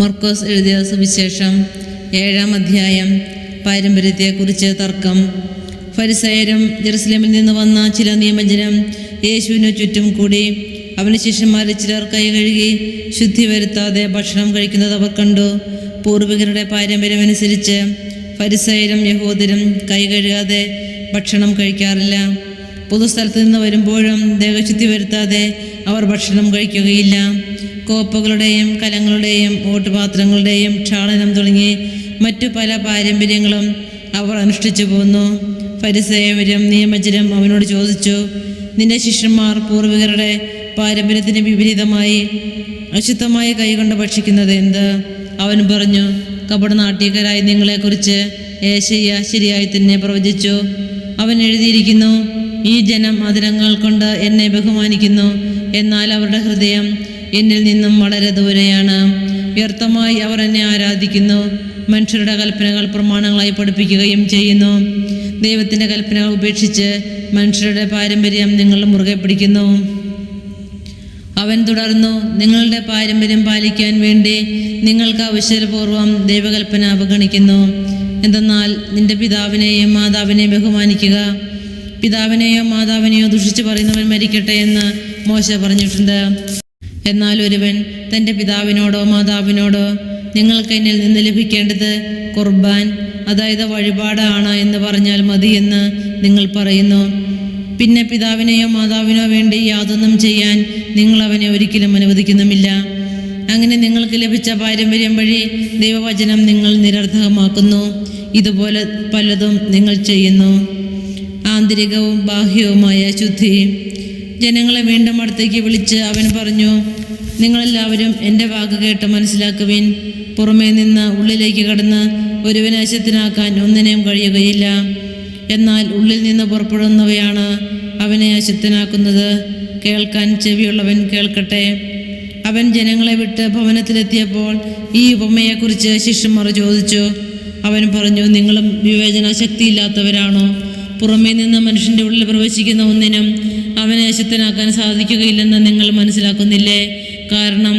മർക്കോസ് എഴുതിയ സുവിശേഷം ഏഴാം അധ്യായം പാരമ്പര്യത്തെക്കുറിച്ച് തർക്കം. ഫരിസയരും ജെറുസലേമിൽ നിന്ന് വന്ന ചില നിയമജനം യേശുവിനു ചുറ്റും കൂടി. അവന് ശിഷ്യന്മാരിൽ ചിലർ കൈ കഴുകി ശുദ്ധി വരുത്താതെ ഭക്ഷണം കഴിക്കുന്നത് അവർ കണ്ടു. പൂർവികരുടെ പാരമ്പര്യമനുസരിച്ച് ഫരിസയരും യഹൂദരും കൈ കഴുകാതെ ഭക്ഷണം കഴിക്കാറില്ല. പൊതുസ്ഥലത്ത് നിന്ന് വരുമ്പോഴും ദേഹശുദ്ധി വരുത്താതെ അവർ ഭക്ഷണം കഴിക്കുകയില്ല. കോപ്പകളുടെയും കലങ്ങളുടെയും ഓട്ടുപാത്രങ്ങളുടെയും ക്ഷാളനം തുടങ്ങി മറ്റു പല പാരമ്പര്യങ്ങളും അവർ അനുഷ്ഠിച്ചു പോന്നു. പരിസേവരും നിയമജരും അവനോട് ചോദിച്ചു നിന്റെ ശിഷ്യന്മാർ പൂർവികരുടെ പാരമ്പര്യത്തിന് വിപരീതമായി അശുദ്ധമായി കൈകൊണ്ട് ഭക്ഷിക്കുന്നത് എന്ത്? അവൻ പറഞ്ഞു കപടനാട്യകരായ നിങ്ങളെക്കുറിച്ച് ഏശയ്യ ശരിയായി തന്നെ പ്രവചിച്ചു. അവൻ എഴുതിയിരിക്കുന്നു ഈ ജനം അതിരങ്ങൾ കൊണ്ട് എന്നെ ബഹുമാനിക്കുന്നു എന്നാൽ അവരുടെ ഹൃദയം എന്നിൽ നിന്നും വളരെ ദൂരെയാണ്. വ്യർത്ഥമായി അവർ എന്നെ ആരാധിക്കുന്നു. മനുഷ്യരുടെ കൽപ്പനകൾ പ്രമാണങ്ങളായി പഠിപ്പിക്കുകയും ചെയ്യുന്നു. ദൈവത്തിന്റെ കൽപ്പനകൾ ഉപേക്ഷിച്ച് മനുഷ്യരുടെ പാരമ്പര്യം നിങ്ങൾ മുറുകെ പിടിക്കുന്നു. അവൻ തുടർന്നു നിങ്ങളുടെ പാരമ്പര്യം പാലിക്കാൻ വേണ്ടി നിങ്ങൾക്ക് അവസരപൂർവം ദൈവകൽപ്പന അവഗണിക്കുന്നു. എന്തെന്നാൽ നിന്റെ പിതാവിനെയും മാതാവിനെയും ബഹുമാനിക്കുക. പിതാവിനെയോ മാതാവിനെയോ ദുഷിച്ചു പറയുന്നവൻ മരിക്കട്ടെ എന്ന് മോശ പറഞ്ഞിട്ടുണ്ട്. എന്നാൽ ഒരുവൻ തന്റെ പിതാവിനോടോ മാതാവിനോടോ നിങ്ങൾക്ക് എന്നിൽ നിന്ന് ലഭിക്കേണ്ടത് കുർബാൻ അതായത് വഴിപാടാണ് എന്ന് പറഞ്ഞാൽ മതി എന്ന് നിങ്ങൾ പറയുന്നു. പിന്നെ പിതാവിനെയോ മാതാവിനോ വേണ്ടി യാതൊന്നും ചെയ്യാൻ നിങ്ങൾ അവനെ ഒരിക്കലും അനുവദിക്കുന്നുമില്ല. അങ്ങനെ നിങ്ങൾക്ക് ലഭിച്ച പാരമ്പര്യം വഴി ദൈവവചനം നിങ്ങൾ നിരർത്ഥകമാക്കുന്നു. ഇതുപോലെ പലതും നിങ്ങൾ ചെയ്യുന്നു. ആന്തരികവും ബാഹ്യവുമായ ശുദ്ധി ജനങ്ങളെ വീണ്ടും അടുത്തേക്ക് വിളിച്ച് അവൻ പറഞ്ഞു നിങ്ങളെല്ലാവരും എന്റെ വാക്ക് കേട്ട് മനസ്സിലാക്കുവിൻ. പുറമേ നിന്ന് ഉള്ളിലേക്ക് കടന്ന് ഒരു വിനാശത്തിനാക്കാൻ ഒന്നിനെയും കഴിയുകയില്ല. എന്നാൽ ഉള്ളിൽ നിന്ന് പുറപ്പെടുന്നവയാണ് അവനെ അശക്തനാക്കുന്നത് കേൾക്കാൻ ചെവിയുള്ളവൻ കേൾക്കട്ടെ. അവൻ ജനങ്ങളെ വിട്ട് ഭവനത്തിലെത്തിയപ്പോൾ ഈ ഉപമയെക്കുറിച്ച് ശിഷ്യന്മാർ ചോദിച്ചു. അവൻ പറഞ്ഞു നിങ്ങളും വിവേചന ശക്തിയില്ലാത്തവരാണോ പുറമേ നിന്ന് മനുഷ്യന്റെ ഉള്ളിൽ പ്രവേശിക്കുന്ന ഒന്നിനും അവനെ അശുദ്ധനാക്കാൻ സാധിക്കുകയില്ലെന്ന് നിങ്ങൾ മനസ്സിലാക്കുന്നില്ലേ? കാരണം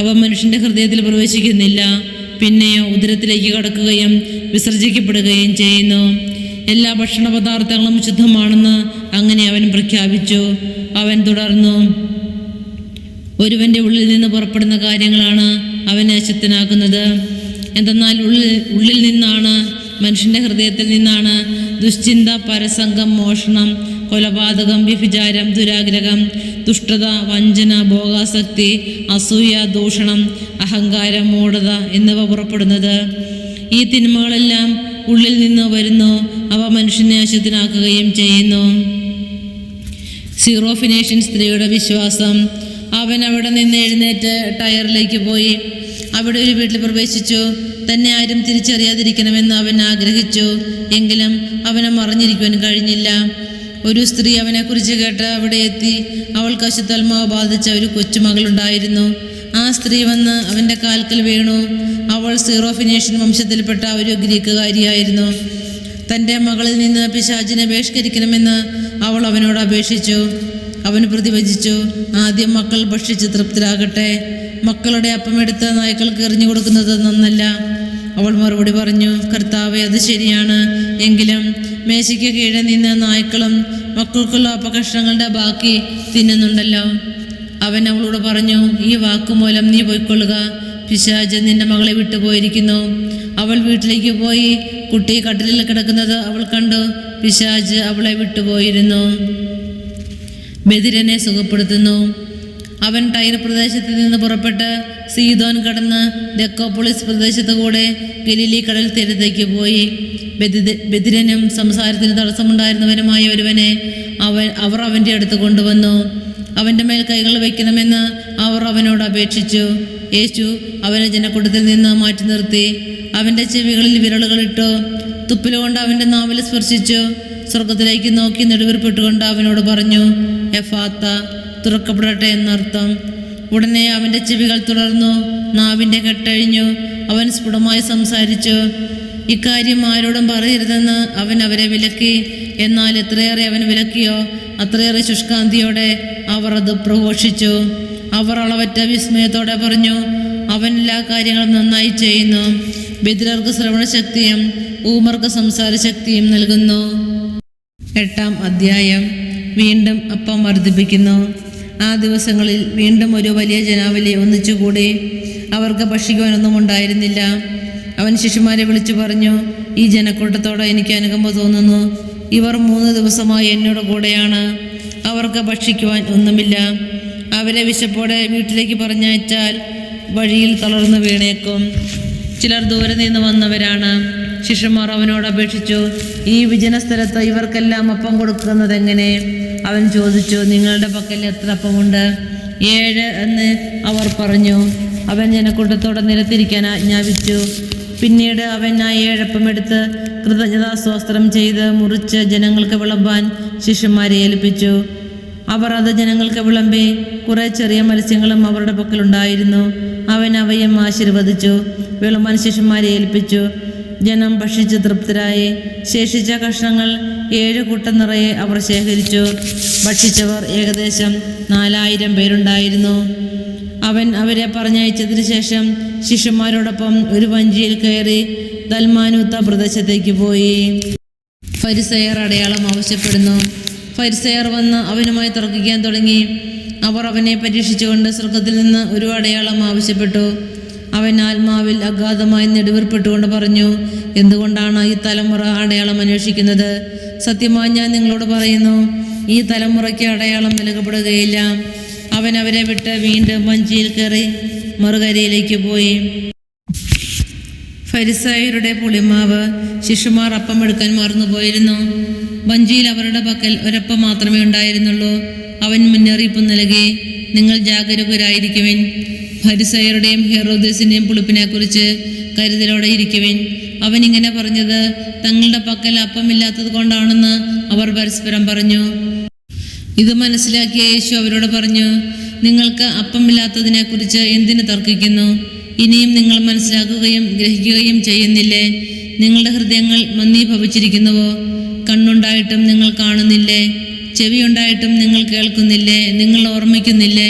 അവ മനുഷ്യന്റെ ഹൃദയത്തിൽ പ്രവേശിക്കുന്നില്ല പിന്നെയോ ഉദരത്തിലേക്ക് കടക്കുകയും വിസർജിക്കപ്പെടുകയും ചെയ്യുന്നു. എല്ലാ ഭക്ഷണ പദാർത്ഥങ്ങളും ശുദ്ധമാണെന്ന് അങ്ങനെ അവൻ പ്രഖ്യാപിച്ചു. അവൻ തുടർന്നു ഒരുവന്റെ ഉള്ളിൽ നിന്ന് പുറപ്പെടുന്ന കാര്യങ്ങളാണ് അവനെ അശുദ്ധനാക്കുന്നത്. എന്തെന്നാൽ ഉള്ളിൽ ഉള്ളിൽ നിന്നാണ് മനുഷ്യന്റെ ഹൃദയത്തിൽ നിന്നാണ് ദുശ്ചിന്ത പരസംഗം മോഷണം കൊലപാതകം വ്യഭിചാരം ദുരാഗ്രഹം ദുഷ്ടത വഞ്ചന ഭോഗാസക്തി അസൂയ ദൂഷണം അഹങ്കാരം മൂഢത എന്നിവ പുറപ്പെടുന്നത്. ഈ തിന്മകളെല്ലാം ഉള്ളിൽ നിന്ന് വരുന്നു. അവ മനുഷ്യനെ അശുദ്ധനാക്കുകയും ചെയ്യുന്നു. സീറോ ഫിനേഷ്യൻ സ്ത്രീയുടെ വിശ്വാസം. അവൻ അവിടെ നിന്ന് എഴുന്നേറ്റ് ടയറിലേക്ക് പോയി. അവിടെ ഒരു വീട്ടിൽ പ്രവേശിച്ചു. തന്നെ ആരും തിരിച്ചറിയാതിരിക്കണമെന്ന് അവൻ ആഗ്രഹിച്ചു. എങ്കിലും അവനെ മറിഞ്ഞിരിക്കുവാൻ കഴിഞ്ഞില്ല. ഒരു സ്ത്രീ അവനെക്കുറിച്ച് കേട്ട് അവിടെ എത്തി അവൾക്ക് അശുദ്ധാത്മാവ് ബാധിച്ച ഒരു കൊച്ചുമകളുണ്ടായിരുന്നു. ആ സ്ത്രീ വന്ന് അവന്റെ കാൽക്കൽ വീണു. അവൾ സീറോ വംശത്തിൽപ്പെട്ട ഒരു ഗ്രീക്കുകാരിയായിരുന്നു. തന്റെ മകളിൽ നിന്ന് പിശാചിനെ ബഹിഷ്കരിക്കണമെന്ന് അവൾ അവനോട് അപേക്ഷിച്ചു. അവൻ പ്രതിവചിച്ചു ആദ്യം മക്കൾ ഭക്ഷിച്ച് തൃപ്തരാകട്ടെ. മക്കളുടെ അപ്പമെടുത്ത് നായ്ക്കൾക്ക് എറിഞ്ഞു കൊടുക്കുന്നത് നന്നല്ല. അവൾ മറുപടി പറഞ്ഞു കർത്താവെ അത് ശരിയാണ്. എങ്കിലും മേശയ്ക്ക് കീഴെ നിന്ന് നായ്ക്കളും മക്കൾക്കുള്ള അപ്പകഷ്ണങ്ങളുടെ ബാക്കി തിന്നുന്നുണ്ടല്ലോ. അവൻ അവളോട് പറഞ്ഞു ഈ വാക്കുമൂലം നീ പോയിക്കൊള്ളുക. പിശാജ് നിന്റെ മകളെ വിട്ടുപോയിരിക്കുന്നു. അവൾ വീട്ടിലേക്ക് പോയി കുട്ടി കട്ടിലിൽ കിടക്കുന്നത് അവൾ കണ്ടു. പിശാജ് അവളെ വിട്ടുപോയിരുന്നു. ബദിരനെ സുഖപ്പെടുത്തുന്നു. അവൻ ടൈർ പ്രദേശത്ത് നിന്ന് പുറപ്പെട്ട് സീതോൻ കടന്ന് ഡെക്കോപോളിസ് പ്രദേശത്ത് കൂടെ ഗലീലി കടൽ തീരത്തേക്ക് പോയി. ബദിരനും സംസാരത്തിന് തടസ്സമുണ്ടായിരുന്നവനുമായ ഒരുവനെ അവൻ അവർ അവന്റെ അടുത്ത് കൊണ്ടുവന്നു. അവന്റെ മേൽ കൈകൾ വയ്ക്കണമെന്ന് അവർ അവനോട് അപേക്ഷിച്ചു. യേശു അവനെ ജനക്കൂട്ടത്തിൽ നിന്ന് മാറ്റി നിർത്തി. അവന്റെ ചെവികളിൽ വിരലുകളിട്ടു തുപ്പിലുകൊണ്ട് അവന്റെ നാവിൽ സ്പർശിച്ചു. സ്വർഗത്തിലേക്ക് നോക്കി നെടുവീർപ്പിട്ടുകൊണ്ട് അവനോട് പറഞ്ഞു എഫാത്ത തുറക്കപ്പെടട്ടെ എന്നർത്ഥം. ഉടനെ അവന്റെ ചെവികൾ തുടർന്നു നാവിന്റെ കെട്ടഴിഞ്ഞു. അവൻ സ്ഫുടമായി സംസാരിച്ചു ഇക്കാര്യം ആരോടും പറയരുതെന്ന് അവൻ അവരെ വിലക്കി. എന്നാൽ എത്രയേറെ അവൻ വിലക്കിയോ അത്രയേറെ ശുഷ്കാന്തിയോടെ അവർ അത് പ്രഘോഷിച്ചു. അവർ അളവറ്റ വിസ്മയത്തോടെ പറഞ്ഞു അവൻ എല്ലാ കാര്യങ്ങളും നന്നായി ചെയ്യുന്നു. ബദിരർക്ക് ശ്രവണശക്തിയും ഊമർക്ക് സംസാരശക്തിയും നൽകുന്നു. എട്ടാം അധ്യായം. വീണ്ടും അപ്പം വർദ്ധിപ്പിക്കുന്നു. ആ ദിവസങ്ങളിൽ വീണ്ടും ഒരു വലിയ ജനാവലി ഒന്നിച്ചുകൂടി അവർക്ക് ഭക്ഷിക്കുവാനൊന്നും ഉണ്ടായിരുന്നില്ല. അവൻ ശിശുമാരെ വിളിച്ചു പറഞ്ഞു ഈ ജനക്കൂട്ടത്തോടെ എനിക്ക് അനുകമ്പ തോന്നുന്നു. ഇവർ മൂന്ന് ദിവസമായി എന്നോട് കൂടെയാണ്. അവർക്ക് ഭക്ഷിക്കുവാൻ ഒന്നുമില്ല. അവരെ വിശപ്പോടെ വീട്ടിലേക്ക് പറഞ്ഞയച്ചാൽ വഴിയിൽ തളർന്നു വീണേക്കും. ചിലർ ദൂരെ നിന്ന് വന്നവരാണ്. ശിഷ്യന്മാർ അവനോട് അപേക്ഷിച്ചു ഈ വിജന സ്ഥലത്ത് ഇവർക്കെല്ലാം അപ്പം കൊടുക്കുന്നത് എങ്ങനെ? അവൻ ചോദിച്ചു നിങ്ങളുടെ പക്കൽ എത്ര അപ്പമുണ്ട്? ഏഴ് എന്ന് അവർ പറഞ്ഞു. അവൻ ജനക്കൂട്ടത്തോടെ നിലത്തിരിക്കാൻ ആജ്ഞാപിച്ചു. പിന്നീട് അവൻ ആ ഏഴപ്പം എടുത്ത് കൃതജ്ഞതാസ്വസ്ത്രം ചെയ്ത് മുറിച്ച് ജനങ്ങൾക്ക് വിളമ്പാൻ ശിഷ്യന്മാരെ ഏൽപ്പിച്ചു. അവർ അത് ജനങ്ങൾക്ക് വിളമ്പി കുറേ ചെറിയ മത്സ്യങ്ങളും അവരുടെ പക്കലുണ്ടായിരുന്നു അവൻ അവയും ആശീർവദിച്ചു വിളമ്പാൻ ശിഷ്യന്മാരെ ഏൽപ്പിച്ചു. ജനം ഭക്ഷിച്ച് തൃപ്തരായി. ശേഷിച്ച കഷ്ണങ്ങൾ ഏഴ് കൂട്ടം നിറയെ അവർ ശേഖരിച്ചു. ഭക്ഷിച്ചവർ ഏകദേശം നാലായിരം പേരുണ്ടായിരുന്നു. അവൻ അവരെ പറഞ്ഞയച്ചതിനു ശേഷം ശിഷ്യന്മാരോടൊപ്പം ഒരു വഞ്ചിയിൽ കയറി ദൽമാനൂത്ത പ്രദേശത്തേക്ക് പോയി. ഫരിസയർ അടയാളം ആവശ്യപ്പെടുന്നു. ഫരിസയർ വന്ന് അവനുമായി തർക്കിക്കാൻ തുടങ്ങി. അവർ അവനെ പരീക്ഷിച്ചുകൊണ്ട് സ്വർഗത്തിൽ നിന്ന് ഒരു അടയാളം ആവശ്യപ്പെട്ടു. അവൻ ആത്മാവിൽ അഗാധമായി നെടുവേർപ്പെട്ടുകൊണ്ട് പറഞ്ഞു എന്തുകൊണ്ടാണ് ഈ തലമുറ അടയാളം അന്വേഷിക്കുന്നത്? സത്യമായി ഞാൻ നിങ്ങളോട് പറയുന്നു ഈ തലമുറയ്ക്ക് അടയാളം നൽകപ്പെടുകയില്ല. അവൻ അവരെ വിട്ട് വീണ്ടും വഞ്ചിയിൽ കയറി മറുകരയിലേക്ക് പോയി. ഫരിസായരുടെ പുളിമാവ് ശിശുമാർ അപ്പം എടുക്കാൻ മറന്നുപോയിരുന്നു. വഞ്ചിയിൽ അവരുടെ പക്കൽ ഒരപ്പം മാത്രമേ ഉണ്ടായിരുന്നുള്ളൂ. അവൻ മുന്നറിയിപ്പ് നൽകി നിങ്ങൾ ജാഗരൂകരായിരിക്കുവിൻ. ഫരിസയരുടെയും ഹെറോദേസിന്റെയും പുളിപ്പിനെക്കുറിച്ച് കരുതലോടെ ഇരിക്കുവിൻ. അവൻ ഇങ്ങനെ പറഞ്ഞത് തങ്ങളുടെ പക്കൽ അപ്പമില്ലാത്തത് കൊണ്ടാണെന്ന് അവർ പരസ്പരം പറഞ്ഞു. ഇത് മനസ്സിലാക്കിയ യേശു അവരോട് പറഞ്ഞു നിങ്ങൾക്ക് അപ്പമില്ലാത്തതിനെക്കുറിച്ച് എന്തിനു തർക്കിക്കുന്നു? ഇനിയും നിങ്ങൾ മനസ്സിലാക്കുകയും ഗ്രഹിക്കുകയും ചെയ്യുന്നില്ലേ? നിങ്ങളുടെ ഹൃദയങ്ങൾ മന്ദീഭവിച്ചിരിക്കുന്നുവോ? കണ്ണുണ്ടായിട്ടും നിങ്ങൾ കാണുന്നില്ലേ? ചെവിയുണ്ടായിട്ടും നിങ്ങൾ കേൾക്കുന്നില്ലേ? നിങ്ങൾ ഓർമ്മിക്കുന്നില്ലേ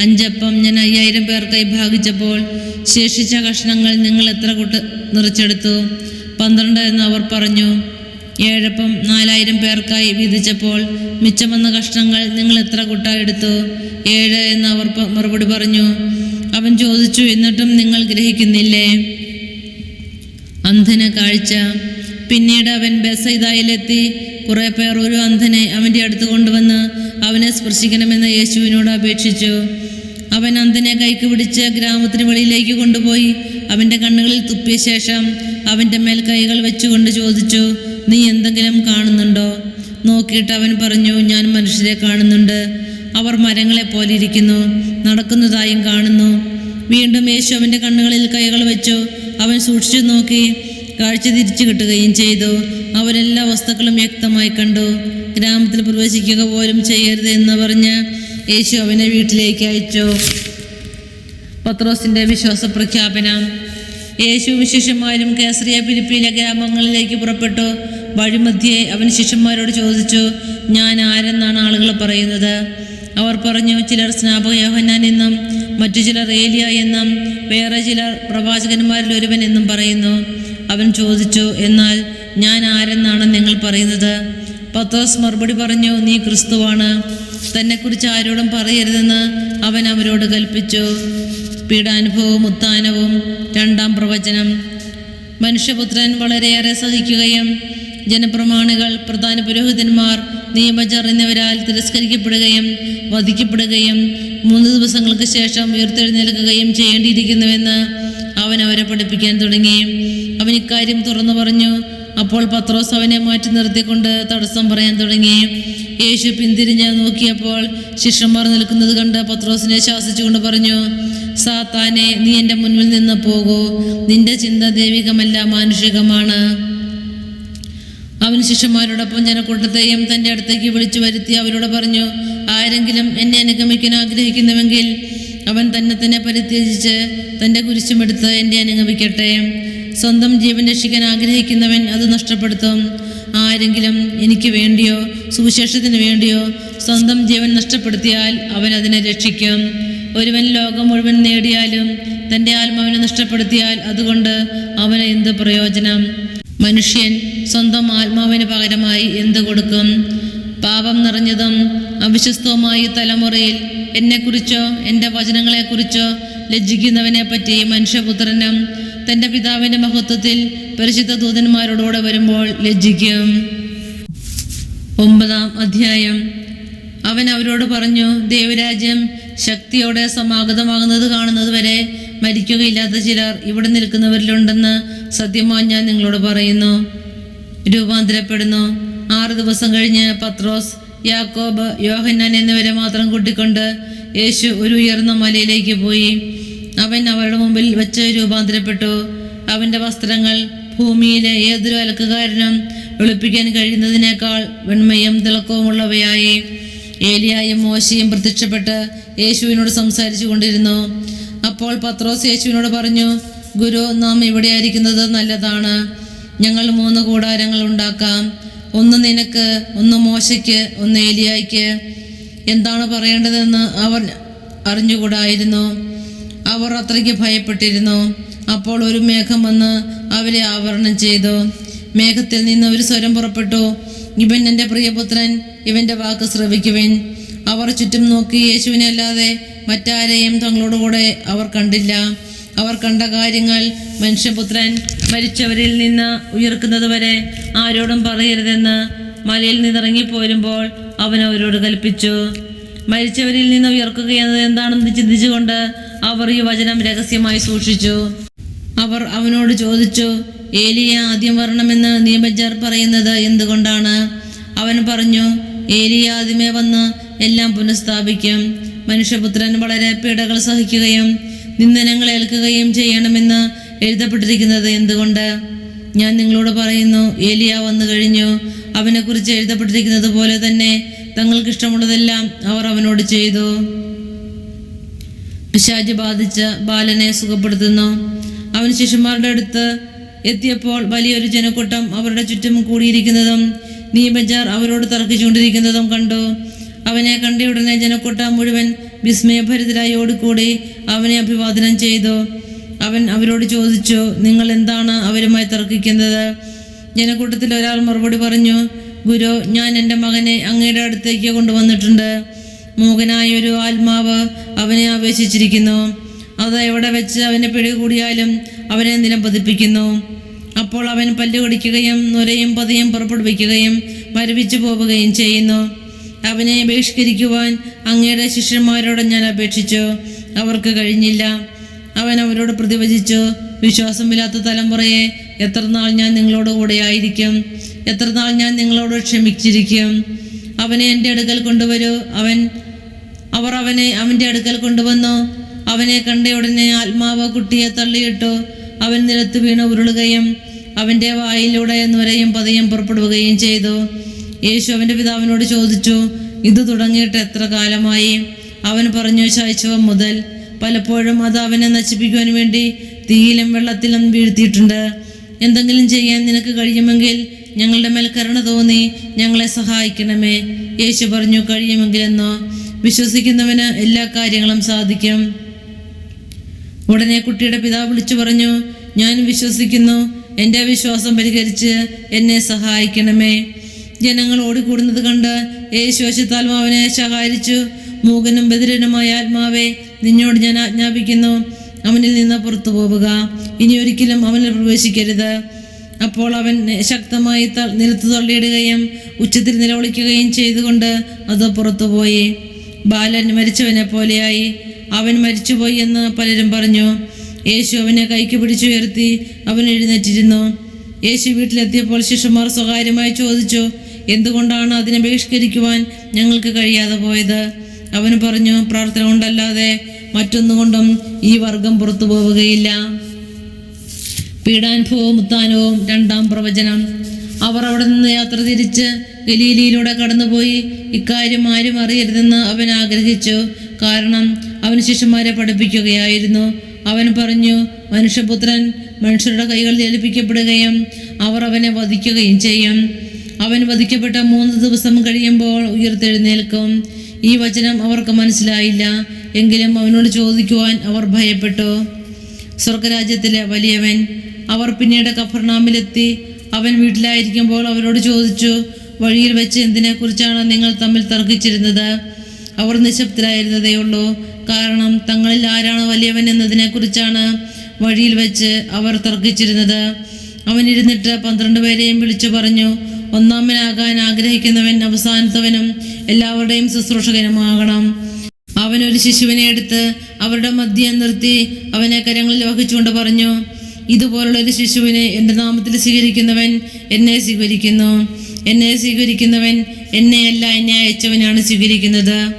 അഞ്ചപ്പം ഞാൻ അയ്യായിരം പേർക്കായി ഭാഗിച്ചപ്പോൾ ശേഷിച്ച കഷ്ണങ്ങൾ നിങ്ങൾ എത്ര കൂട്ട് നിറച്ചെടുത്തു? പന്ത്രണ്ട് എന്ന് അവർ പറഞ്ഞു. ഏഴപ്പം നാലായിരം പേർക്കായി വീതിച്ചപ്പോൾ മിച്ചം വന്ന കഷ്ണങ്ങൾ നിങ്ങൾ എത്ര കുട്ട എടുത്തു? ഏഴ് എന്ന് അവർ മറുപടി പറഞ്ഞു. അവൻ ചോദിച്ചു എന്നിട്ടും നിങ്ങൾ ഗ്രഹിക്കുന്നില്ലേ? അന്ധന കാഴ്ച. പിന്നീട് അവൻ ബസൈദായിലെത്തി കുറെ പേർ ഒരു അന്ധനെ അവന്റെ അടുത്ത് കൊണ്ടുവന്ന് അവനെ സ്പർശിക്കണമെന്ന് യേശുവിനോട് അപേക്ഷിച്ചു. അവൻ അന്ധനെ കൈക്ക് പിടിച്ച് ഗ്രാമത്തിന് വെളിയിലേക്ക് കൊണ്ടുപോയി അവന്റെ കണ്ണുകളിൽ തുപ്പിയ ശേഷം അവന്റെ മേൽ കൈകൾ വെച്ചുകൊണ്ട് ചോദിച്ചു നീ എന്തെങ്കിലും കാണുന്നുണ്ടോ? നോക്കിയിട്ട് അവൻ പറഞ്ഞു ഞാൻ മനുഷ്യരെ കാണുന്നുണ്ട്. അവർ മരങ്ങളെ പോലെ ഇരിക്കുന്നു. നടക്കുന്നതായും കാണുന്നു. വീണ്ടും യേശു അവന്റെ കണ്ണുകളിൽ കൈകൾ വെച്ചു. അവൻ സൂക്ഷിച്ചു നോക്കി കാഴ്ച തിരിച്ചു കിട്ടുകയും ചെയ്തു. അവരെല്ലാ വസ്തുക്കളും വ്യക്തമായി കണ്ടു. ഗ്രാമത്തിൽ പ്രവേശിക്കുക പോലും ചെയ്യരുത് എന്ന് പറഞ്ഞ് യേശു അവനെ വീട്ടിലേക്ക് അയച്ചു. പത്രോസിന്റെ വിശ്വാസ പ്രഖ്യാപനം. യേശു ശിഷ്യന്മാരും കേസറിയ ഫിലിപ്പിയിലെ ഗ്രാമങ്ങളിലേക്ക് പുറപ്പെട്ടു. വഴിമധ്യേ അവൻ ശിഷ്യന്മാരോട് ചോദിച്ചു ഞാൻ ആരെന്നാണ് ആളുകൾ പറയുന്നത്? അവർ പറഞ്ഞു ചിലർ സ്നാപക യോഹന്നാൻ എന്നും മറ്റു ചിലർ ഏലിയ എന്നും വേറെ ചിലർ പ്രവാചകന്മാരിൽ ഒരുവൻ എന്നും പറയുന്നു. അവൻ ചോദിച്ചു എന്നാൽ ഞാൻ ആരെന്നാണ് നിങ്ങൾ പറയുന്നത്? പത്രോസ് മറുപടി പറഞ്ഞു നീ ക്രിസ്തുവാണ്. തന്നെക്കുറിച്ച് ആരോടും പറയരുതെന്ന് അവൻ അവരോട് കൽപ്പിച്ചു. പീഡാനുഭവവും ഉത്താനവും രണ്ടാം പ്രവചനം. മനുഷ്യപുത്രൻ വളരെയേറെ സഹിക്കുകയും ജനപ്രമാണികൾ പ്രധാന പുരോഹിതന്മാർ നിയമജർ എന്നിവരാൽ തിരസ്കരിക്കപ്പെടുകയും വധിക്കപ്പെടുകയും മൂന്ന് ദിവസങ്ങൾക്ക് ശേഷം ഉയർത്തെഴുന്നേൽക്കുകയും ചെയ്യേണ്ടിയിരിക്കുന്നുവെന്ന് അവൻ അവരെ പഠിപ്പിക്കാൻ തുടങ്ങി. അവൻ ഇക്കാര്യം തുറന്നു പറഞ്ഞു. അപ്പോൾ പത്രോസ് അവനെ മാറ്റി നിർത്തിക്കൊണ്ട് തടസ്സം പറയാൻ തുടങ്ങി. യേശു പിന്തിരിഞ്ഞ് നോക്കിയപ്പോൾ ശിഷ്യന്മാർ നിൽക്കുന്നത് കണ്ട് പത്രോസിനെ ശാസിച്ചുകൊണ്ട് പറഞ്ഞു സാത്താനെ നീ എന്റെ മുന്നിൽ നിന്ന് പോകൂ. നിന്റെ ചിന്ത ദൈവികമല്ല മാനുഷികമാണ്. അവൻ ശിഷ്യന്മാരോടൊപ്പം ജനക്കൂട്ടത്തെയും തന്റെ അടുത്തേക്ക് വിളിച്ചു വരുത്തി അവരോട് പറഞ്ഞു ആരെങ്കിലും എന്നെ അനുഗമിക്കാൻ ആഗ്രഹിക്കുന്നുവെങ്കിൽ അവൻ തന്നെ തന്നെ പരിത്യജിച്ച് തന്റെ കുരിശുമെടുത്ത് എന്നെ അനുഗമിക്കട്ടെ. സ്വന്തം ജീവൻ രക്ഷിക്കാൻ ആഗ്രഹിക്കുന്നവൻ അത് നഷ്ടപ്പെടുത്തും. ആരെങ്കിലും എനിക്ക് വേണ്ടിയോ സുവിശേഷത്തിന് വേണ്ടിയോ സ്വന്തം ജീവൻ നഷ്ടപ്പെടുത്തിയാൽ അവൻ അതിനെ രക്ഷിക്കും. ഒരുവൻ ലോകം മുഴുവൻ നേടിയാലും തന്റെ ആത്മാവിനെ നഷ്ടപ്പെടുത്തിയാൽ അതുകൊണ്ട് അവന് എന്ത് പ്രയോജനം? മനുഷ്യൻ സ്വന്തം ആത്മാവിന് പകരമായി എന്ത് കൊടുക്കും? പാപം നിറഞ്ഞതും അവിശ്വസ്തവുമായ തലമുറയിൽ എന്നെക്കുറിച്ചോ എന്റെ വചനങ്ങളെക്കുറിച്ചോ ലജ്ജിക്കുന്നവനെ പറ്റി മനുഷ്യപുത്രനും തന്റെ പിതാവിന്റെ മഹത്വത്തിൽ പരിശുദ്ധ ദൂതന്മാരോടുകൂടെ വരുമ്പോൾ ലജ്ജിക്കും. ഒമ്പതാം അധ്യായം. അവൻ അവരോട് പറഞ്ഞു ദേവരാജ്യം ശക്തിയോടെ സമാഗതമാകുന്നത് കാണുന്നത് വരെ മരിക്കുകയില്ലാത്ത ചിലർ ഇവിടെ നിൽക്കുന്നവരിലുണ്ടെന്ന് സത്യമായി ഞാൻ നിങ്ങളോട് പറയുന്നു. രൂപാന്തരപ്പെടുന്നു. ആറ് ദിവസം കഴിഞ്ഞ് പത്രോസ് യാക്കോബ് യോഹന്നാൻ എന്നിവരെ മാത്രം കൂട്ടിക്കൊണ്ട് യേശു ഒരു ഉയർന്ന മലയിലേക്ക് പോയി. അവൻ അവരുടെ മുമ്പിൽ വെച്ച് രൂപാന്തരപ്പെട്ടു. അവന്റെ വസ്ത്രങ്ങൾ ഭൂമിയിലെ ഏതൊരു അലക്കുകാരനും വെളുപ്പിക്കാൻ കഴിയുന്നതിനേക്കാൾ വെണ്മയും തിളക്കവുമുള്ളവയായി. ഏലിയായും മോശയും പ്രത്യക്ഷപ്പെട്ട് യേശുവിനോട് സംസാരിച്ചു കൊണ്ടിരുന്നു. അപ്പോൾ പത്രോസ് യേശുവിനോട് പറഞ്ഞു ഗുരു നാം ഇവിടെ ആയിരിക്കുന്നത് നല്ലതാണ്. ഞങ്ങൾ മൂന്ന് കൂടാരങ്ങൾ ഉണ്ടാക്കാം. ഒന്ന് നിനക്ക് ഒന്ന് മോശയ്ക്ക് ഒന്ന് ഏലിയായ്ക്ക്. എന്താണ് പറയേണ്ടതെന്ന് അവർ അറിഞ്ഞുകൂടായിരുന്നു. അവർ അത്രയ്ക്ക് ഭയപ്പെട്ടിരുന്നു. അപ്പോൾ ഒരു മേഘം വന്ന് അവരെ ആവരണം ചെയ്തു. മേഘത്തിൽ നിന്ന് ഒരു സ്വരം പുറപ്പെട്ടു. ഇവൻ എന്റെ പ്രിയപുത്രൻ ഇവന്റെ വാക്ക് ശ്രവിക്കുവിൻ. അവർ ചുറ്റും നോക്കി യേശുവിനെ അല്ലാതെ മറ്റാരെയും തങ്ങളോട് കൂടെ അവർ കണ്ടില്ല. അവർ കണ്ട കാര്യങ്ങൾ മനുഷ്യപുത്രൻ മരിച്ചവരിൽ നിന്ന് ഉയർക്കുന്നത് വരെ ആരോടും പറയരുതെന്ന് മലയിൽ നിന്നിറങ്ങി പോരുമ്പോൾ അവൻ അവരോട് കൽപ്പിച്ചു. മരിച്ചവരിൽ നിന്ന് ഉയർക്കുക എന്നത് എന്താണെന്ന് ചിന്തിച്ചുകൊണ്ട് അവർ ഈ വചനം രഹസ്യമായി സൂക്ഷിച്ചു. അവർ അവനോട് ചോദിച്ചു ഏലിയ ആദ്യം വരണമെന്ന് നിയമജർ പറയുന്നത് എന്തുകൊണ്ടാണ്? അവൻ പറഞ്ഞു ഏലിയ ആദ്യമേ വന്ന് എല്ലാം പുനഃസ്ഥാപിക്കും. മനുഷ്യപുത്രൻ വളരെ പീഡകൾ സഹിക്കുകയും നിന്ദനങ്ങൾ ഏൽക്കുകയും ചെയ്യണമെന്ന് എഴുതപ്പെട്ടിരിക്കുന്നത് എന്തുകൊണ്ട്? ഞാൻ നിങ്ങളോട് പറയുന്നു ഏലിയ വന്നു കഴിഞ്ഞു. അവനെക്കുറിച്ച് എഴുതപ്പെട്ടിരിക്കുന്നത് പോലെ തന്നെ തങ്ങൾക്കിഷ്ടമുള്ളതെല്ലാം അവർ അവനോട് ചെയ്തു. പിശാജ് ബാധിച്ച ബാലനെ സുഖപ്പെടുത്തുന്നു. അവൻ ശിശുമാരുടെ അടുത്ത് എത്തിയപ്പോൾ വലിയൊരു ജനക്കൂട്ടം അവരുടെ ചുറ്റും കൂടിയിരിക്കുന്നതും നീബജാർ അവരോട് തർക്കിച്ചുകൊണ്ടിരിക്കുന്നതും കണ്ടു. അവനെ കണ്ട ഉടനെ ജനക്കൂട്ടം മുഴുവൻ വിസ്മയഭരിതരായി ഓടിക്കൂടി അവനെ അഭിവാദനം ചെയ്തു. അവൻ അവരോട് ചോദിച്ചു നിങ്ങൾ എന്താണ് അവരുമായി തർക്കിക്കുന്നത്? ജനക്കൂട്ടത്തിൽ ഒരാൾ മറുപടി പറഞ്ഞു ഗുരു ഞാൻ എന്റെ മകനെ അങ്ങയുടെ അടുത്തേക്ക് കൊണ്ടുവന്നിട്ടുണ്ട്. മൂകനായ ഒരു ആത്മാവ് അവനെ ആവേശിച്ചിരിക്കുന്നു. അത് എവിടെ വെച്ച് അവനെ പിടികൂടിയാലും അവനെ നിലം പതിപ്പിക്കുന്നു. അപ്പോൾ അവൻ പല്ലുകടിക്കുകയും നുരയും പതിയും പുറപ്പെടുവിക്കുകയും മരവിച്ചു പോവുകയും ചെയ്യുന്നു. അവനെ ബഹിഷ്കരിക്കുവാൻ അങ്ങയുടെ ശിഷ്യന്മാരോട് ഞാൻ അപേക്ഷിച്ചു. അവർക്ക് കഴിഞ്ഞില്ല. അവൻ അവരോട് പ്രതിവചിച്ചു വിശ്വാസമില്ലാത്ത തലമുറയെ എത്ര നാൾ ഞാൻ നിങ്ങളോട് കൂടെ ആയിരിക്കും? എത്ര നാൾ ഞാൻ നിങ്ങളോട് ക്ഷമിച്ചിരിക്കും? അവനെ എന്റെ അടുക്കൽ കൊണ്ടുവരൂ. അവൻ അവർ അവനെ അവന്റെ അടുക്കൽ കൊണ്ടുവന്നു. അവനെ കണ്ട ഉടനെ ആത്മാവ് കുട്ടിയെ തള്ളിയിട്ടു അവൻ നിലത്ത് വീണ് ഉരുളുകയും അവന്റെ വായിലൂടെ നുരയും പതയും പുറപ്പെടുകയും ചെയ്തു. യേശു അവന്റെ പിതാവിനോട് ചോദിച്ചു ഇത് തുടങ്ങിയിട്ട് എത്ര കാലമായി? അവൻ പറഞ്ഞു ശൈശവം മുതൽ. പലപ്പോഴും അത് അവനെ നശിപ്പിക്കുവാൻ വേണ്ടി തീയിലും വെള്ളത്തിലും വീഴ്ത്തിയിട്ടുണ്ട്. എന്തെങ്കിലും ചെയ്യാൻ നിനക്ക് കഴിയുമെങ്കിൽ ഞങ്ങളുടെ മേൽ കരുണ തോന്നി ഞങ്ങളെ സഹായിക്കണമേ. യേശു പറഞ്ഞു കഴിയുമെങ്കിൽ കഴിയുമെങ്കിലെന്നോ വിശ്വസിക്കുന്നവന് എല്ലാ കാര്യങ്ങളും സാധിക്കും. ഉടനെ കുട്ടിയുടെ പിതാവ് വിളിച്ചു പറഞ്ഞു ഞാൻ വിശ്വസിക്കുന്നു. എന്റെ വിശ്വാസം പരിഹരിച്ച് എന്നെ സഹായിക്കണമേ. ജനങ്ങൾ ഓടിക്കൂടുന്നത് കണ്ട് യേശു അശുദ്ധാത്മാവിനെ ശകാരിച്ചു. മൂകനും ബദിരനുമായ ആത്മാവെ നിന്നോട് ഞാൻ ആജ്ഞാപിക്കുന്നു. അവനിൽ നിന്ന് പുറത്തു പോവുക. ഇനി ഒരിക്കലും അവനിൽ പ്രവേശിക്കരുത്. അപ്പോൾ അവൻ ശക്തമായി നിലത്ത് തള്ളിയിടുകയും ഉച്ചത്തിൽ നിലവിളിക്കുകയും ചെയ്തുകൊണ്ട് അത് പുറത്തുപോയി ബാലൻ മരിച്ചവനെ പോലെയായി അവൻ മരിച്ചുപോയി എന്ന് പലരും പറഞ്ഞു. യേശു അവനെ കൈക്ക് പിടിച്ചുയർത്തി അവൻ എഴുന്നേറ്റിരുന്നു. യേശു വീട്ടിലെത്തിയപ്പോൾ ശിഷ്യന്മാർ സ്വകാര്യമായി ചോദിച്ചു എന്തുകൊണ്ടാണ് അതിനെ ബഹിഷ്കരിക്കുവാൻ ഞങ്ങൾക്ക് കഴിയാതെ പോയത്? അവൻ പറഞ്ഞു പ്രാർത്ഥന കൊണ്ടല്ലാതെ മറ്റൊന്നുകൊണ്ടും ഈ വർഗം പുറത്തു പോവുകയില്ല. പീഡാനുഭവവും ഉത്താനവും രണ്ടാം പ്രവചനം. അവർ അവിടെ നിന്ന് യാത്ര തിരിച്ച് ഗലീലിയിലൂടെ കടന്നുപോയി. ഇക്കാര്യം ആരും അറിയരുതെന്ന് അവൻ ആഗ്രഹിച്ചു. കാരണം അവൻ ശിഷ്യന്മാരെ പഠിപ്പിക്കുകയായിരുന്നു. അവൻ പറഞ്ഞു മനുഷ്യപുത്രൻ മനുഷ്യരുടെ കൈകളിൽ ഏൽപ്പിക്കപ്പെടുകയും അവർ അവനെ വധിക്കുകയും ചെയ്യും. അവൻ വധിക്കപ്പെട്ട മൂന്ന് ദിവസം കഴിയുമ്പോൾ ഉയർത്തെഴുന്നേൽക്കും. ഈ വചനം അവർക്ക് മനസ്സിലായില്ല. എങ്കിലും അവനോട് ചോദിക്കുവാൻ അവർ ഭയപ്പെട്ടു. സ്വർഗരാജ്യത്തിലെ വലിയവൻ അവർ പിന്നീട് കഫർനാമിലെത്തി. അവൻ വീട്ടിലായിരിക്കുമ്പോൾ അവരോട് ചോദിച്ചു വഴിയിൽ വെച്ച് എന്തിനെക്കുറിച്ചാണ് നിങ്ങൾ തമ്മിൽ തർക്കിച്ചിരുന്നത്? അവർ നിശബ്ദരായിരുന്നതേയുള്ളൂ കാരണം തങ്ങളിൽ ആരാണ് വലിയവൻ എന്നതിനെക്കുറിച്ചാണ് വഴിയിൽ വെച്ച് അവർ തർക്കിച്ചിരുന്നത്. അവൻ ഇരുന്നിട്ട് പന്ത്രണ്ട് പേരെയും വിളിച്ചു പറഞ്ഞു ഒന്നാമനാകാൻ ആഗ്രഹിക്കുന്നവൻ അവസാനത്തവനും എല്ലാവരുടെയും ശുശ്രൂഷകനുമാകണം. അവനൊരു ശിശുവിനെ എടുത്ത് അവരുടെ മദ്യം നിർത്തി അവനെ കരങ്ങളിൽ വഹിച്ചുകൊണ്ട് പറഞ്ഞു ഇതുപോലുള്ളൊരു ശിശുവിനെ എന്റെ നാമത്തിൽ സ്വീകരിക്കുന്നവൻ എന്നെ സ്വീകരിക്കുന്നു. എന്നെ സ്വീകരിക്കുന്നവൻ എന്നെയല്ല എന്നെ അയച്ചവനാണ് സ്വീകരിക്കുന്നത്.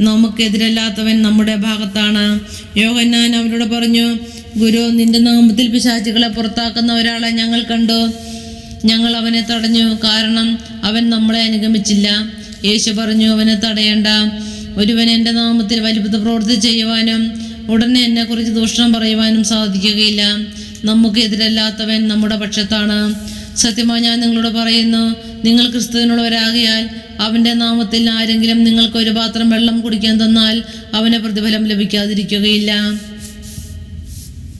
നമുക്കെതിരല്ലാത്തവൻ നമ്മുടെ ഭാഗത്താണ്. യോഹന്നാൻ അവരോട് പറഞ്ഞു ഗുരു നിന്റെ നാമത്തിൽ പിശാചുകളെ പുറത്താക്കുന്ന ഒരാളെ ഞങ്ങൾ കണ്ടു. ഞങ്ങൾ അവനെ തടഞ്ഞു. കാരണം അവൻ നമ്മളെ അനുഗമിച്ചില്ല. യേശു പറഞ്ഞു അവനെ തടയേണ്ട. ഒരുവൻ എന്റെ നാമത്തിൽ വലിപ്പത്ത് പ്രവൃത്തി ചെയ്യുവാനും ഉടനെ എന്നെക്കുറിച്ച് ദൂഷണം പറയുവാനും സാധിക്കുകയില്ല. നമുക്കെതിരല്ലാത്തവൻ നമ്മുടെ പക്ഷത്താണ്. സത്യമായി ഞാൻ നിങ്ങളോട് പറയുന്നു നിങ്ങൾ ക്രിസ്തുവിനുള്ളവരാകിയാൽ അവന്റെ നാമത്തിൽ ആരെങ്കിലും നിങ്ങൾക്ക് ഒരു പാത്രം വെള്ളം കുടിക്കാൻ തന്നാൽ അവന് പ്രതിഫലം ലഭിക്കാതിരിക്കുകയില്ല.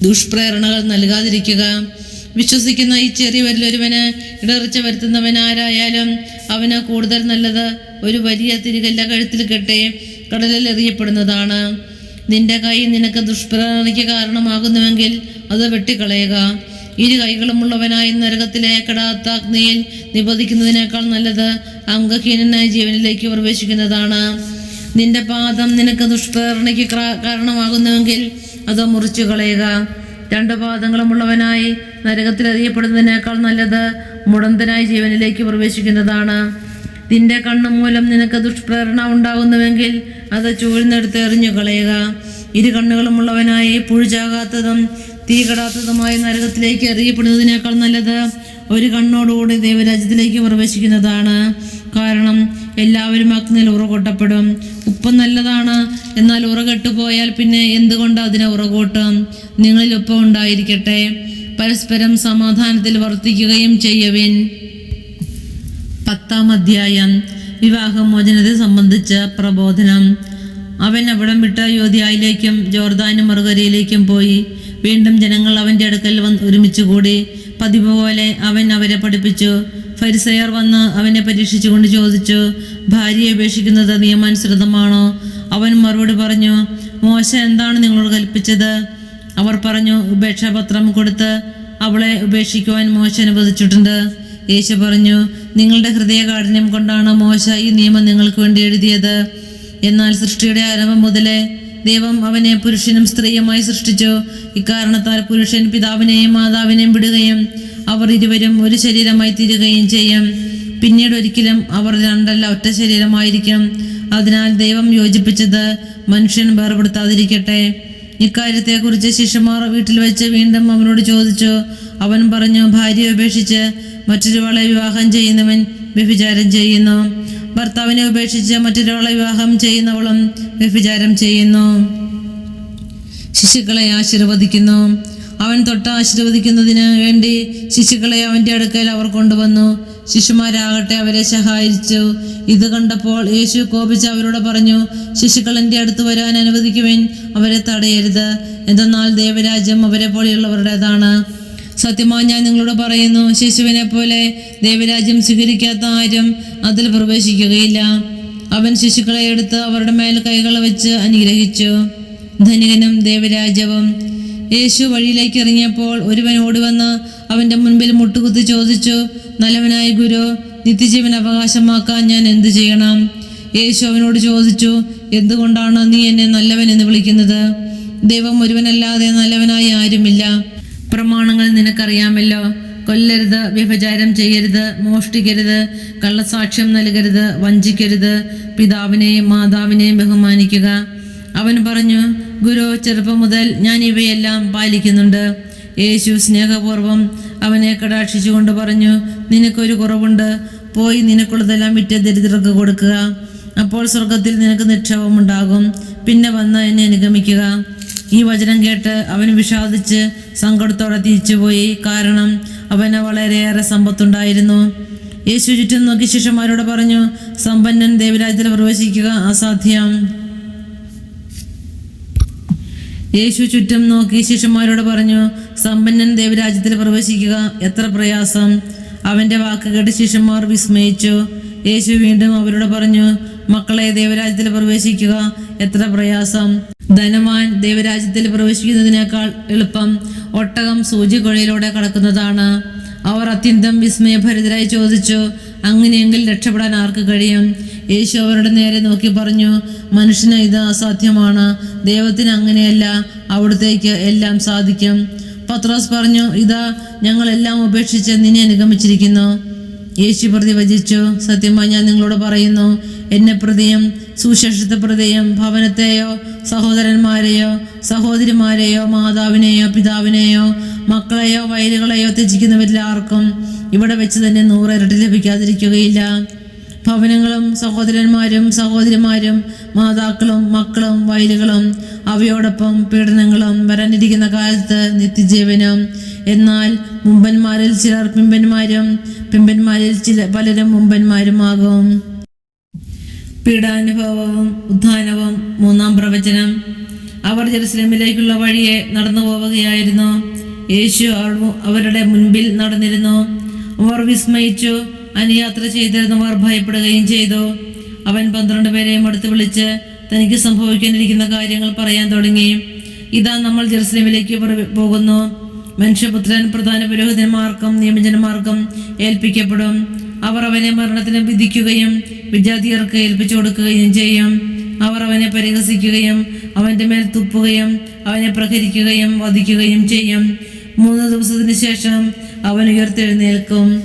ദുഷ്പ്രേരണകൾ നൽകാതിരിക്കുക. വിശ്വസിക്കുന്ന ഈ ചെറിയവരിലൊരുവന് ഇടറിച്ച വരുത്തുന്നവൻ ആരായാലും അവന് കൂടുതൽ നല്ലത് ഒരു വലിയ തിരികല്ല കഴുത്തിൽ കെട്ടി കടലിൽ എറിയപ്പെടുന്നതാണ്. നിന്റെ കൈ നിനക്ക് ദുഷ്പ്രേരണയ്ക്ക് കാരണമാകുന്നുവെങ്കിൽ അത് വെട്ടിക്കളയുക. ഇരു കൈകളുമുള്ളവനായി നരകത്തിലെ കടാത്ത അഗ്നിയിൽ നിബന്ധിക്കുന്നതിനേക്കാൾ നല്ലത് അംഗഹീനനായ ജീവനിലേക്ക് പ്രവേശിക്കുന്നതാണ്. നിന്റെ പാദം നിനക്ക് ദുഷ്പ്രേരണയ്ക്ക് ക്ര- കാരണമാകുന്നുവെങ്കിൽ അത് മുറിച്ചു കളയുക. രണ്ട് പാദങ്ങളുമുള്ളവനായി നരകത്തിൽ അറിയപ്പെടുന്നതിനേക്കാൾ നല്ലത് മുടന്തനായി ജീവനിലേക്ക് പ്രവേശിക്കുന്നതാണ്. നിന്റെ കണ്ണു മൂലം നിനക്ക് ദുഷ്പ്രേരണ ഉണ്ടാകുന്നുവെങ്കിൽ അത് ചൂഴ്ന്നെടുത്ത് എറിഞ്ഞു കളയുക ഇരു കണ്ണുകളുമുള്ളവനായി പുഴുചാകാത്തതും തീ കടാത്തതുമായ നരകത്തിലേക്ക് എറിയപ്പെടുന്നതിനേക്കാൾ നല്ലത് ഒരു കണ്ണോടുകൂടി ദൈവരാജ്യത്തിലേക്ക് പ്രവേശിക്കുന്നതാണ്. കാരണം എല്ലാവരും അഗ്നിയിൽ ഉറകൊട്ടപ്പെടും. ഉപ്പ് നല്ലതാണ് എന്നാൽ ഉറകെട്ടു പോയാൽ പിന്നെ എന്തുകൊണ്ട് അതിനെ ഉറകൂട്ടും? നിങ്ങളിൽ ഉപ്പ് ഉണ്ടായിരിക്കട്ടെ. പരസ്പരം സമാധാനത്തിൽ വർത്തിക്കുകയും ചെയ്യവിൻ. പത്താം അധ്യായം. വിവാഹമോചനത്തെ സംബന്ധിച്ച പ്രബോധനം. അവൻ അവിടം വിട്ട് യോധ്യായിലേക്കും ജോർദാനും മറുകരയിലേക്കും പോയി. വീണ്ടും ജനങ്ങൾ അവന്റെ അടുക്കൽ വന്ന് ഒരുമിച്ച് കൂടി പതിവ് പോലെ അവൻ അവരെ പഠിപ്പിച്ചു. ഫരിസയർ വന്ന് അവനെ പരീക്ഷിച്ചുകൊണ്ട് ചോദിച്ചു ഭാര്യയെ ഉപേക്ഷിക്കുന്നത് നിയമാനുസൃതമാണോ അവൻ മറുപടി പറഞ്ഞു മോശ എന്താണ് നിങ്ങളോട് കൽപ്പിച്ചത്? അവർ പറഞ്ഞു ഉപേക്ഷാപത്രം കൊടുത്ത് അവളെ ഉപേക്ഷിക്കുവാൻ മോശ അനുവദിച്ചിട്ടുണ്ട്. യേശു പറഞ്ഞു നിങ്ങളുടെ ഹൃദയ കാഠിന്യം കൊണ്ടാണ് മോശ ഈ നിയമം നിങ്ങൾക്ക് വേണ്ടി എഴുതിയത്. എന്നാൽ സൃഷ്ടിയുടെ ആരംഭം മുതലേ ദൈവം അവനെ പുരുഷനും സ്ത്രീയുമായി സൃഷ്ടിച്ചു. ഇക്കാരണത്താൽ പുരുഷൻ പിതാവിനെയും മാതാവിനെയും വിടുകയും അവർ ഇരുവരും ഒരു ശരീരമായി തീരുകയും ചെയ്യും. പിന്നീട് ഒരിക്കലും അവർ രണ്ടല്ല ഒറ്റ ശരീരമായിരിക്കും. അതിനാൽ ദൈവം യോജിപ്പിച്ചത് മനുഷ്യൻ വേർപെടുത്താതിരിക്കട്ടെ. ഇക്കാര്യത്തെക്കുറിച്ച് ശിഷ്യമാർ വീട്ടിൽ വെച്ച് വീണ്ടും അവനോട് ചോദിച്ചു. അവൻ പറഞ്ഞു ഭാര്യയെ ഉപേക്ഷിച്ച് മറ്റൊരുവാളെ വിവാഹം ചെയ്യുന്നവൻ വ്യഭിചാരം ചെയ്യുന്നു. ഭർത്താവിനെ ഉപേക്ഷിച്ച് മറ്റൊരാളെ വിവാഹം ചെയ്യുന്നവളും വ്യഭിചാരം ചെയ്യുന്നു. ശിശുക്കളെ ആശീർവദിക്കുന്നു. അവൻ തൊട്ട് ആശീർവദിക്കുന്നതിന് വേണ്ടി ശിശുക്കളെ അവന്റെ അടുക്കൽ അവർ കൊണ്ടുവന്നു. ശിശുമാരാകട്ടെ അവരെ സഹായിച്ചു. ഇത് കണ്ടപ്പോൾ യേശു കോപിച്ച് അവരോട് പറഞ്ഞു ശിശുക്കൾ എന്റെ അടുത്ത് വരാൻ അനുവദിക്കുവാൻ അവരെ തടയരുത്. എന്തെന്നാൽ ദേവരാജ്യം അവരെ പോലെയുള്ളവരുടേതാണ്. സത്യമായി ഞാൻ നിങ്ങളോട് പറയുന്നു ശിശുവിനെ പോലെ ദേവരാജ്യം സ്വീകരിക്കാത്ത ആരും അതിൽ പ്രവേശിക്കുകയില്ല. അവൻ ശിശുക്കളെ എടുത്ത് അവരുടെ മേൽ കൈകൾ വെച്ച് അനുഗ്രഹിച്ചു. ധനികനും ദേവരാജവും യേശു വഴിയിലേക്ക് ഇറങ്ങിയപ്പോൾ ഒരുവൻ ഓടിവന്ന് അവന്റെ മുൻപിൽ മുട്ടുകുത്തി ചോദിച്ചു നല്ലവനായ ഗുരു നിത്യജീവൻ അവകാശമാക്കാൻ ഞാൻ എന്തു ചെയ്യണം? യേശു അവനോട് ചോദിച്ചു എന്തുകൊണ്ടാണ് നീ എന്നെ നല്ലവൻ എന്ന് വിളിക്കുന്നത്? ദൈവം ഒരുവനല്ലാതെ നല്ലവനായി ആരുമില്ല. പ്രമാണങ്ങൾ നിനക്കറിയാമല്ലോ. കൊല്ലരുത് വ്യഭചാരം ചെയ്യരുത് മോഷ്ടിക്കരുത് കള്ളസാക്ഷ്യം നൽകരുത് വഞ്ചിക്കരുത് പിതാവിനെയും മാതാവിനെയും ബഹുമാനിക്കുക. അവൻ പറഞ്ഞു ഗുരു ചെറുപ്പം മുതൽ ഞാൻ ഇവയെല്ലാം പാലിക്കുന്നുണ്ട്. യേശു സ്നേഹപൂർവം അവനെ കടാക്ഷിച്ചുകൊണ്ട് പറഞ്ഞു നിനക്കൊരു കുറവുണ്ട്. പോയി നിനക്കുള്ളതെല്ലാം വിറ്റ് ദരിദ്രർക്ക് കൊടുക്കുക. അപ്പോൾ സ്വർഗത്തിൽ നിനക്ക് നിക്ഷേപമുണ്ടാകും. പിന്നെ വന്ന് എന്നെ അനുഗമിക്കുക. ഈ വചനം കേട്ട് അവൻ വിഷാദിച്ച് സങ്കടത്തോടെ തിരിച്ചുപോയി കാരണം അവന് വളരെയേറെ സമ്പത്തുണ്ടായിരുന്നു. യേശു ചുറ്റും നോക്കി ശിഷ്യന്മാരോട് പറഞ്ഞു സമ്പന്നൻ ദേവരാജ്യത്തിൽ പ്രവേശിക്കുക അസാധ്യം. യേശു ചുറ്റും നോക്കി ശിഷ്യന്മാരോട് പറഞ്ഞു സമ്പന്നൻ ദേവരാജ്യത്തിൽ പ്രവേശിക്കുക എത്ര പ്രയാസം. അവന്റെ വാക്ക് കേട്ട് ശിഷ്യന്മാർ വിസ്മയിച്ചു. യേശു വീണ്ടും അവരോട് പറഞ്ഞു മക്കളെ ദേവരാജ്യത്തിൽ പ്രവേശിക്കുക എത്ര പ്രയാസം. ധനവാൻ ദേവരാജ്യത്തിൽ പ്രവേശിക്കുന്നതിനേക്കാൾ എളുപ്പം ഒട്ടകം സൂചിക്കുഴയിലൂടെ കടക്കുന്നതാണ്. അവർ അത്യന്തം വിസ്മയഭരിതരായി ചോദിച്ചു അങ്ങനെയെങ്കിൽ രക്ഷപ്പെടാൻ ആർക്ക് കഴിയും? യേശു അവരുടെ നേരെ നോക്കി പറഞ്ഞു മനുഷ്യന് ഇത് അസാധ്യമാണ്. ദൈവത്തിന് അങ്ങനെയല്ല അവിടത്തേക്ക് എല്ലാം സാധിക്കും. പത്രോസ് പറഞ്ഞു ഇതാ ഞങ്ങളെല്ലാം ഉപേക്ഷിച്ച് നിന്നെ അനുഗമിച്ചിരിക്കുന്നു. യേശു പ്രതിവചിച്ചു സത്യമായി ഞാൻ നിങ്ങളോട് പറയുന്നു എന്നെ പ്രതിയും സുശേഷത്തെ പ്രതിയും ഭവനത്തെയോ സഹോദരന്മാരെയോ സഹോദരിമാരെയോ മാതാവിനെയോ പിതാവിനെയോ മക്കളെയോ വയലുകളെയോ ത്യജിക്കുന്നവരിൽ ഇവിടെ വെച്ച് തന്നെ നൂറ് ഇരട്ടി ലഭിക്കാതിരിക്കുകയില്ല. ഭവനങ്ങളും സഹോദരന്മാരും സഹോദരിമാരും മാതാക്കളും മക്കളും വയലുകളും അവയോടൊപ്പം പീഡനങ്ങളും വരാനിരിക്കുന്ന കാലത്ത് നിത്യജീവനും. എന്നാൽ മുമ്പന്മാരിൽ ചിലർ പിമ്പന്മാരും പിമ്പന്മാരിൽ ചില പലരും മുമ്പന്മാരുമാകും. പീഡാനുഭവവും ഉത്ഥാനവും മൂന്നാം പ്രവചനം. അവർ ജെറുസലേമിലേക്കുള്ള വഴിയെ നടന്നു പോവുകയായിരുന്നു. യേശു അവരുടെ മുൻപിൽ നടന്നിരുന്നു. അവർ വിസ്മയിച്ചു. അനുയാത്ര ചെയ്തിരുന്നവർ ഭയപ്പെടുകയും ചെയ്തു. അവൻ പന്ത്രണ്ട് പേരെയും അടുത്ത് വിളിച്ച് തനിക്ക് സംഭവിക്കാനിരിക്കുന്ന കാര്യങ്ങൾ പറയാൻ തുടങ്ങി. ഇതാ നമ്മൾ ജെറുസലേമിലേക്ക് പോകുന്നു. മനുഷ്യപുത്രൻ പ്രധാന പുരോഹിതന്മാർക്കും നിയമജന്മാർക്കും ഏൽപ്പിക്കപ്പെടും. അവർ അവനെ മരണത്തിന് വിധിക്കുകയും വിജാതിയർക്ക് ഏൽപ്പിച്ചു കൊടുക്കുകയും ചെയ്യും. അവർ അവനെ പരിഹസിക്കുകയും അവന്റെ മേൽ തുപ്പുകയും അവനെ പ്രഹരിക്കുകയും വധിക്കുകയും ചെയ്യും. മൂന്ന് ദിവസത്തിന് ശേഷം അവൻ ഉയർത്തെഴുന്നേൽക്കും.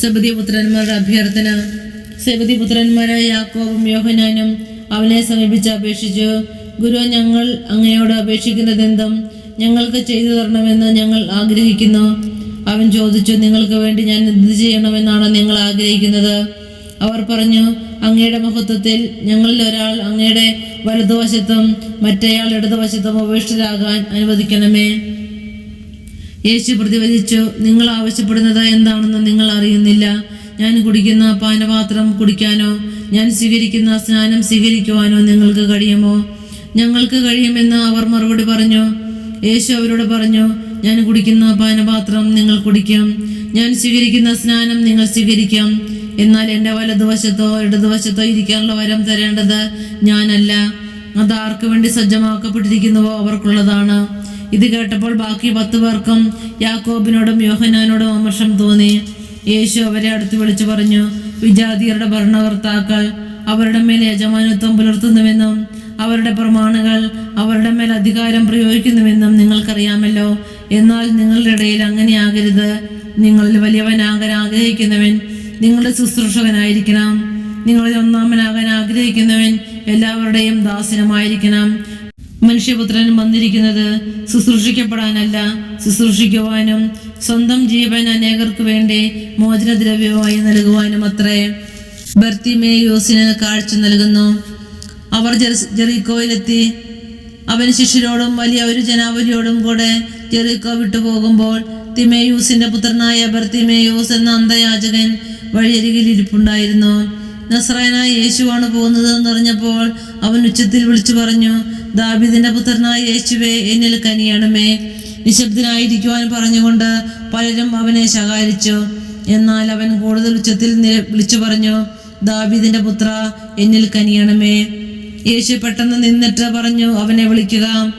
സബദിപുത്രന്മാരുടെ അഭ്യർത്ഥന. സബദിപുത്രന്മാരായ യാക്കോവും യോഹനാനും അവനെ സമീപിച്ച് അപേക്ഷിച്ചു. ഗുരു ഞങ്ങൾ അങ്ങയോട് അപേക്ഷിക്കുന്നതെന്തും ഞങ്ങൾക്ക് ചെയ്തു തരണമെന്ന് ഞങ്ങൾ ആഗ്രഹിക്കുന്നു. അവൻ ചോദിച്ചു നിങ്ങൾക്ക് വേണ്ടി ഞാൻ എന്ത് ചെയ്യണമെന്നാണ് നിങ്ങൾ ആഗ്രഹിക്കുന്നത്? അവർ പറഞ്ഞു അങ്ങയുടെ മഹത്വത്തിൽ ഞങ്ങളിൽ ഒരാൾ അങ്ങയുടെ വലതുവശത്തും മറ്റേയാൾ ഇടതുവശത്തും ഉപേക്ഷിതരാകാൻ അനുവദിക്കണമേ. യേശു പ്രതിവചിച്ചു നിങ്ങൾ ആവശ്യപ്പെടുന്നത് എന്താണെന്ന് നിങ്ങൾ അറിയുന്നില്ല. ഞാൻ കുടിക്കുന്ന പാനപാത്രം കുടിക്കാനോ ഞാൻ സ്വീകരിക്കുന്ന സ്നാനം സ്വീകരിക്കുവാനോ നിങ്ങൾക്ക് കഴിയുമോ? ഞങ്ങൾക്ക് കഴിയുമെന്ന് അവർ മറുപടി പറഞ്ഞു. യേശു അവരോട് പറഞ്ഞു ഞാൻ കുടിക്കുന്ന പാനപാത്രം നിങ്ങൾ കുടിക്കും. ഞാൻ സ്വീകരിക്കുന്ന സ്നാനം നിങ്ങൾ സ്വീകരിക്കാം. എന്നാൽ എന്റെ വലതുവശത്തോ ഇടതുവശത്തോ ഇരിക്കാനുള്ള വരം തരേണ്ടത് ഞാനല്ല. അത് ആർക്കു വേണ്ടി സജ്ജമാക്കപ്പെട്ടിരിക്കുന്നുവോ അവർക്കുള്ളതാണ്. ഇത് കേട്ടപ്പോൾ ബാക്കി പത്ത് പേർക്കും യാക്കോബിനോടും യോഹനാനോടും അമർഷം തോന്നി. യേശു അവരെ അടുത്ത് വിളിച്ചു പറഞ്ഞു വിജാതിയരുടെ ഭരണകർത്താക്കൾ അവരുടെ മേൽ യജമാനത്വം പുലർത്തുന്നുവെന്നും അവരുടെ പ്രമാണുകൾ അവരുടെ മേൽ അധികാരം പ്രയോഗിക്കുന്നുവെന്നും നിങ്ങൾക്കറിയാമല്ലോ. എന്നാൽ നിങ്ങളുടെ ഇടയിൽ അങ്ങനെയാകരുത്. നിങ്ങളിൽ വലിയവനാകാൻ ആഗ്രഹിക്കുന്നവൻ നിങ്ങളുടെ ശുശ്രൂഷകനായിരിക്കണം. നിങ്ങളിൽ ഒന്നാമനാകാൻ ആഗ്രഹിക്കുന്നവൻ എല്ലാവരുടെയും ദാസനമായിരിക്കണം. മനുഷ്യപുത്രൻ വന്നിരിക്കുന്നത് ശുശ്രൂഷിക്കപ്പെടാനല്ല ശുശ്രൂഷിക്കുവാനും സ്വന്തം ജീവൻ അനേകർക്ക് വേണ്ടി മോചനദ്രവ്യമായി നൽകുവാനും അത്രേ ബർത്തിമേയോസിന് കാഴ്ച നൽകുന്നു. അവർ ജെറിക്കോയിലെത്തി. അവൻ ശിഷ്യരോടും വലിയ ഒരു ജനാവലിയോടും കൂടെ ജെറിക്കോ വിട്ടുപോകുമ്പോൾ തിമേയൂസിന്റെ പുത്രനായ ബർത്തിമേയൂസ് എന്ന അന്ധയാചകൻ വഴിയരികിൽ ഇരിപ്പുണ്ടായിരുന്നു. നസ്രായനായ യേശുവാണ് പോകുന്നത് എന്നറിഞ്ഞപ്പോൾ അവൻ ഉച്ചത്തിൽ വിളിച്ചു പറഞ്ഞു ദാബിദിന്റെ പുത്രനായ യേശുവെ എന്നിൽ കനിയണമേ. നിശബ്ദനായിരിക്കുവാൻ പറഞ്ഞുകൊണ്ട് പലരും അവനെ ശകാരിച്ചു. എന്നാൽ അവൻ കൂടുതൽ ഉച്ചത്തിൽ വിളിച്ചു പറഞ്ഞു ദാബിദിന്റെ പുത്ര എന്നിൽ കനിയണമേ. യേശു പെട്ടെന്ന് നിന്നിട്ട് പറഞ്ഞു അവനെ വിളിക്കുക.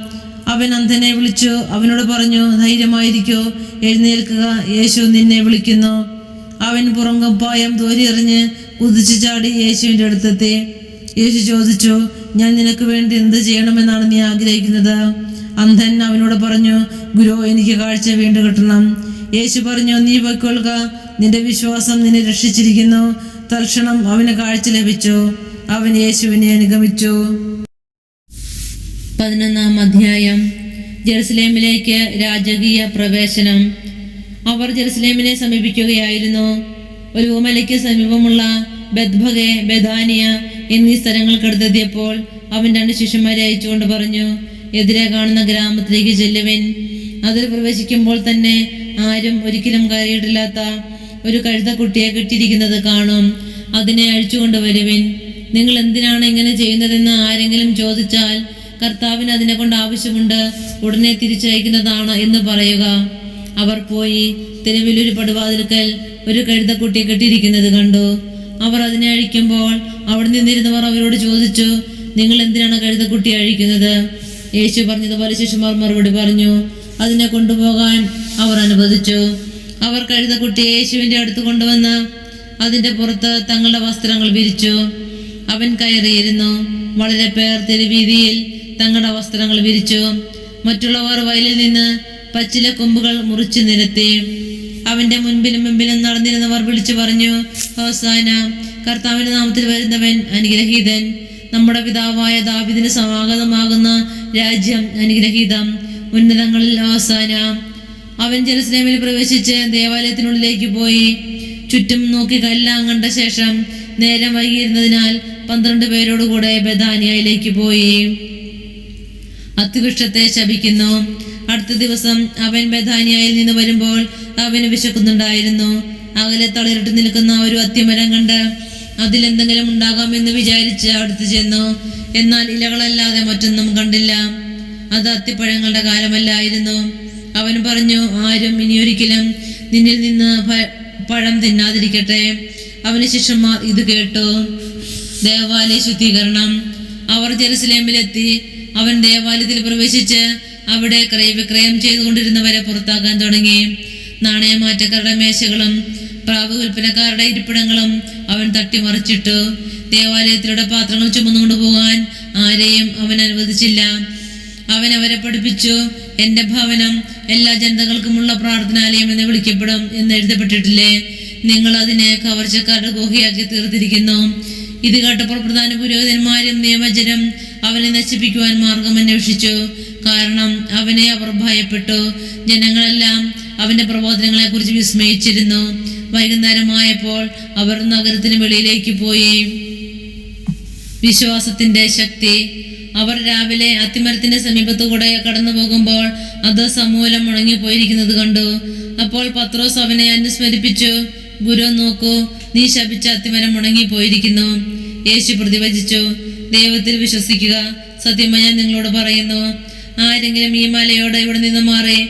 അവൻ അന്ധനെ വിളിച്ചു. അവനോട് പറഞ്ഞു ധൈര്യമായിരിക്കോ എഴുന്നേൽക്കുക. യേശു നിന്നെ വിളിക്കുന്നു. അവൻ പുറങ്കുപ്പായം തോരിയെറിഞ്ഞ് കുതിച്ചു ചാടി യേശുവിന്റെ അടുത്തെത്തി. യേശു ചോദിച്ചു ഞാൻ നിനക്ക് വേണ്ടി എന്ത് ചെയ്യണമെന്നാണ് നീ ആഗ്രഹിക്കുന്നത്? അന്ധൻ അവനോട് പറഞ്ഞു ഗുരു എനിക്ക് കാഴ്ച വീണ്ടും കിട്ടണം. യേശു പറഞ്ഞു നീ പൊയ്ക്കൊള്ളുക നിന്റെ വിശ്വാസം നിന്നെ രക്ഷിച്ചിരിക്കുന്നു. തൽക്ഷണം അവന് കാഴ്ച ലഭിച്ചു. അവൻ യേശുവിനെ അനുഗമിച്ചു. പതിനൊന്നാം അധ്യായം. ജെറുസലേമിലേക്ക് രാജകീയ പ്രവേശനം. അവർ ജെറുസലേമിനെ സമീപിക്കുകയായിരുന്നു. ഒരു ഉമലയ്ക്ക് സമീപമുള്ള ബദ്ഭഗെ ബദാനിയ എന്നീ സ്ഥലങ്ങൾക്കടുത്തെത്തിയപ്പോൾ അവൻ രണ്ട് ശിഷ്യന്മാരെ അയച്ചുകൊണ്ട് പറഞ്ഞു എതിരെ കാണുന്ന ഗ്രാമത്തിലേക്ക് ചെല്ലുവിൻ. അതിൽ പ്രവേശിക്കുമ്പോൾ തന്നെ ആരും ഒരിക്കലും കയറിയിട്ടില്ലാത്ത ഒരു കഴുതക്കുട്ടിയെ കെട്ടിയിരിക്കുന്നത് കാണും. അതിനെ അഴിച്ചുകൊണ്ട് വരുവിൻ. നിങ്ങൾ എന്തിനാണ് ഇങ്ങനെ ചെയ്യുന്നതെന്ന് ആരെങ്കിലും ചോദിച്ചാൽ കർത്താവിന് അതിനെ കൊണ്ട് ആവശ്യമുണ്ട്. ഉടനെ തിരിച്ചയക്കുന്നതാണ് എന്ന് പറയുക. അവർ പോയി തെരുവിലൊരു പടുവാതിൽക്കൽ ഒരു കഴുതക്കുട്ടി കെട്ടിയിരിക്കുന്നത് കണ്ടു. അവർ അതിനെ അഴിക്കുമ്പോൾ അവിടെ നിന്നിരുന്നവർ അവരോട് ചോദിച്ചു നിങ്ങൾ എന്തിനാണ് കഴുതക്കുട്ടി അഴിക്കുന്നത്? യേശു പറഞ്ഞതുപോലെ ശിശുമാർ മറുപടി പറഞ്ഞു അതിനെ കൊണ്ടുപോകാൻ അവർ അനുവദിച്ചു. അവർ കഴുതക്കുട്ടിയെ യേശുവിന്റെ അടുത്ത് കൊണ്ടുവന്ന് അതിന്റെ പുറത്ത് തങ്ങളുടെ വസ്ത്രങ്ങൾ വിരിച്ചു. അവൻ കയറിയിരുന്നു. വളരെ പേർ തെരുവീതിയിൽ തങ്ങളുടെ വസ്ത്രങ്ങൾ വിരിച്ചു. മറ്റുള്ളവർ വയലിൽ നിന്ന് പച്ചില കൊമ്പുകൾ മുറിച്ചു നിരത്തി. അവന്റെ മുൻപിലും മുമ്പിലും നടന്നിരുന്നവർ വിളിച്ചു പറഞ്ഞു ഹോസാന കർത്താവിന്റെ നാമത്തിൽ വരുന്നവൻ അനുഗ്രഹീതൻ. നമ്മുടെ പിതാവായ ദാവിദിന് സമാഗതമാകുന്ന രാജ്യം അനുഗ്രഹീതം. ഉന്നതങ്ങളിൽ ഹോസാന. അവൻ ജെറുസലേമിൽ പ്രവേശിച്ച് ദേവാലയത്തിനുള്ളിലേക്ക് പോയി. ചുറ്റും നോക്കി കല്ലാം കണ്ട ശേഷം നേരം വൈകിയിരുന്നതിനാൽ പന്ത്രണ്ട് പേരോടുകൂടെ ബദാനിയയിലേക്ക് പോയി. അത്തിവൃക്ഷത്തെ ശപിക്കുന്നു. അടുത്ത ദിവസം അവൻ ബഥാനിയായിൽ നിന്ന് വരുമ്പോൾ അവന് വിശക്കുന്നുണ്ടായിരുന്നു. അകലെ തളിരിട്ട് നിൽക്കുന്ന ഒരു അത്യമരം കണ്ട് അതിലെന്തെങ്കിലും ഉണ്ടാകാമെന്ന് വിചാരിച്ച് അടുത്ത് ചെന്നു. എന്നാൽ ഇലകളല്ലാതെ മറ്റൊന്നും കണ്ടില്ല. അത് അത്തിപ്പഴങ്ങളുടെ കാലമല്ലായിരുന്നു. അവൻ പറഞ്ഞു ആരും ഇനിയൊരിക്കലും നിന്നിൽ നിന്ന് പഴം തിന്നാതിരിക്കട്ടെ. അവന് ശിഷ്യന്മാർ ഇത് കേട്ടു. ദേവാലയ ശുദ്ധീകരണം. അവർ ജെറുസലേമിലെത്തി. അവൻ ദേവാലയത്തിൽ പ്രവേശിച്ച് അവിടെ ക്രയവിക്രയം ചെയ്തുകൊണ്ടിരുന്നവരെ പുറത്താക്കാൻ തുടങ്ങി. നാണയമാറ്റക്കാരുടെ മേശകളും പ്രാവ് വിൽപ്പനക്കാരുടെ ഇരിപ്പിടങ്ങളും അവൻ തട്ടിമറിച്ചിട്ടു. ദേവാലയത്തിലൂടെ പാത്രങ്ങൾ ചുമന്നുകൊണ്ട് പോകാൻ ആരെയും അവൻ അനുവദിച്ചില്ല. അവൻ അവരെ പഠിപ്പിച്ചു എന്റെ ഭവനം എല്ലാ ജനതകൾക്കുമുള്ള പ്രാർത്ഥനാലയം എന്ന് വിളിക്കപ്പെടും എന്ന് എഴുതപ്പെട്ടിട്ടില്ലേ? നിങ്ങൾ അതിനെ കവർച്ചക്കാരുടെ ഗുഹയാക്കി തീർത്തിരിക്കുന്നു. ഇത് കേട്ടപ്പോൾ പ്രധാന പുരോഹിതന്മാരും നിയമജനം അവനെ നശിപ്പിക്കുവാൻ മാർഗം അന്വേഷിച്ചു. കാരണം അവനെ അവർ ഭയപ്പെട്ടു. ജനങ്ങളെല്ലാം അവന്റെ പ്രബോധനങ്ങളെ കുറിച്ച് വിസ്മയിച്ചിരുന്നു. വൈകുന്നേരമായപ്പോൾ അവർ നഗരത്തിന് വെളിയിലേക്ക് പോയി. വിശ്വാസത്തിന്റെ ശക്തി. അവർ രാവിലെ അത്തിമരത്തിന്റെ സമീപത്തുകൂടെ കടന്നു പോകുമ്പോൾ അത് സമൂലം ഉണങ്ങിപ്പോയിരിക്കുന്നത് കണ്ടു. അപ്പോൾ പത്രോസ് അവനെ അനുസ്മരിപ്പിച്ചു. ഗുരു നോക്കൂ നീ ശപിച്ച അത്തിമരം മുടങ്ങിപ്പോയിരിക്കുന്നു യേശു പ്രതിവചിച്ചു. ദൈവത്തിൽ വിശ്വസിക്കുക. സത്യമായി ഞാൻ നിങ്ങളോട് പറയുന്നു. ആരെങ്കിലും ഈ മലയോട് ഇവിടെ നിന്ന് മാറി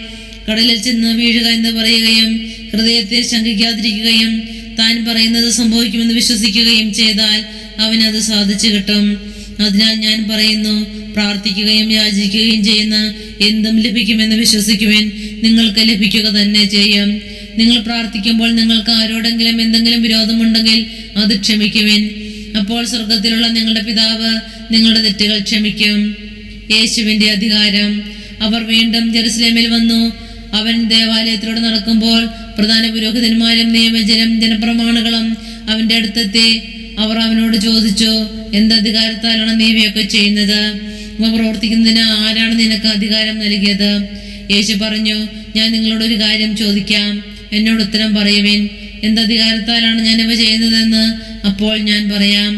കടലിൽ ചെന്ന് വീഴുക എന്ന് പറയുകയും ഹൃദയത്തെ ശങ്കിക്കാതിരിക്കുകയും താൻ പറയുന്നത് സംഭവിക്കുമെന്ന് വിശ്വസിക്കുകയും ചെയ്താൽ അവനത് സാധിച്ചു കിട്ടും. അതിനാൽ ഞാൻ പറയുന്നു പ്രാർത്ഥിക്കുകയും യാചിക്കുകയും ചെയ്യുന്ന എന്തും ലഭിക്കുമെന്ന് വിശ്വസിക്കുവാൻ. നിങ്ങൾക്ക് ലഭിക്കുക തന്നെ ചെയ്യും. നിങ്ങൾ പ്രാർത്ഥിക്കുമ്പോൾ നിങ്ങൾക്ക് ആരോടെങ്കിലും എന്തെങ്കിലും വിരോധമുണ്ടെങ്കിൽ അത് ക്ഷമിക്കുവിൻ. അപ്പോൾ സ്വർഗത്തിലുള്ള നിങ്ങളുടെ പിതാവ് നിങ്ങളുടെ തെറ്റുകൾ ക്ഷമിക്കും. യേശുവിന്റെ അധികാരം അവർ വീണ്ടും ജെറുസലേമിൽ വന്നു. അവൻ ദേവാലയത്തിലൂടെ നടക്കുമ്പോൾ പ്രധാന പുരോഹിതന്മാരും നിയമജനം ജനപ്രമാണകളും അവന്റെ അടുത്തെത്തി അവർ അവനോട് ചോദിച്ചു എന്ത് അധികാരത്താലാണ് നീ ഇവയൊക്കെ ചെയ്യുന്നത്? അവ പ്രവർത്തിക്കുന്നതിന് ആരാണ് നിനക്ക് അധികാരം നൽകിയത്? യേശു പറഞ്ഞു ഞാൻ നിങ്ങളോട് ഒരു കാര്യം ചോദിക്കാം. എന്നോട് ഉത്തരം പറയുവിൻ. എന്ത് അധികാരത്താലാണ് ഞാൻ ഇവ ചെയ്യുന്നതെന്ന് അപ്പോൾ ഞാൻ പറയാം.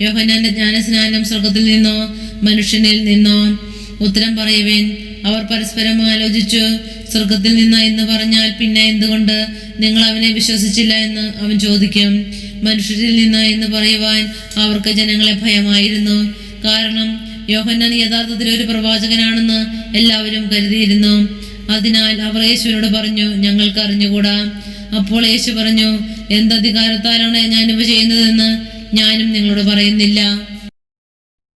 യോഹനാന്റെ ജ്ഞാനസ്നാനം സ്വർഗത്തിൽ നിന്നോ മനുഷ്യനിൽ നിന്നോ? ഉത്തരം പറയുവേൻ. അവർ പരസ്പരം ആലോചിച്ചു. സ്വർഗത്തിൽ നിന്ന് എന്ന് പറഞ്ഞാൽ പിന്നെ എന്തുകൊണ്ട്? നിങ്ങൾ അവനെ വിശ്വസിച്ചില്ല എന്ന് അവൻ ചോദിക്കും. മനുഷ്യരിൽ നിന്ന് എന്ന് പറയുവാൻ അവർക്ക് ജനങ്ങളെ ഭയമായിരുന്നു. കാരണം യോഹന്നാൻ യഥാർത്ഥത്തിൽ ഒരു പ്രവാചകനാണെന്ന് എല്ലാവരും കരുതിയിരുന്നു. അതിനാൽ അവർ യേശുവിനോട് പറഞ്ഞു ഞങ്ങൾക്ക് അറിഞ്ഞുകൂടാ? അപ്പോൾ യേശു പറഞ്ഞു എന്തധികാരത്താലാണ് ഞാനിവ ചെയ്യുന്നതെന്ന്? ഞാനും നിങ്ങളോട് പറയുന്നില്ല.